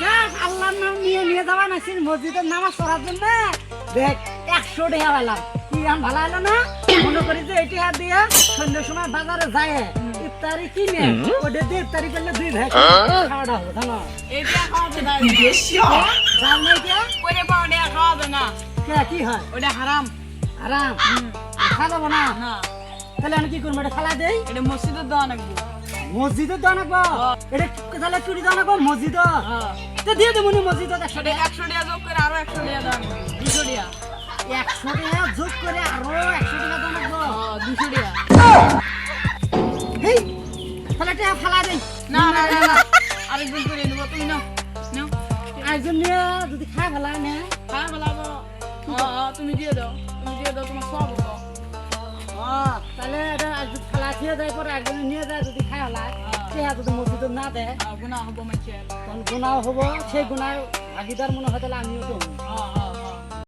হ্যাঁ আল্লাহর নাম নিয়ে নিয়ে যাওয়া না সেই মসজিদের নামাজ পড়ার জন্য। দেখ একশো টাকা পেলাম। কি আম ভালো হলো না? মনে করি যে এই টাকা দিয়ে সন্ধ্যের সময় বাজারে যায় ইফতারি কিনে ওটা দিয়ে ইফতারি করলে দুই ভাই খাওয়াটা হবে এটা খাওয়াবে না। জাল নাই কে? করে পাও এটা খাওয়াবে না। কি হয়? ওটা হারাম। আরাম। খাওয়াবো না? তাহলে আমি কি করব এটা খালা দেই? এটা মসজিদের দেওয়া নাকবো? মসজিদে দাও না এটা তাহলে চুরি দাও না মসজিদ হ্যাঁ। তো দিয়ে দেবো নি মসজিদ একশো সেটা একশো টাকা যোগ করে আরও একশো টাকা দাম দুশো টাকা। একশো টাকা যোগ করে আরও একশো টাকা দাও না হ্যাঁ, দুশো টাকা। হেই তাহলে টাকা ফালা দেই। না না না না। আরেকদিন করে নেব তুমি নাও। নাও। একজন নিয়ে যদি খায় ভালা নে? হ্যাঁ ভালো হ্যাঁ হ্যাঁ, দিয়ে তুমি দিয়ে দাও। ফালা দিয়ে পরে একজনে নিয়ে যায় যদি খায় ভালা টাকা যদি মসজিদ না দেয়। গুণা হব মানে তখন গুণাও হব সেই গুণার ভাগিদার মনে হয় তাহলে আমিও তো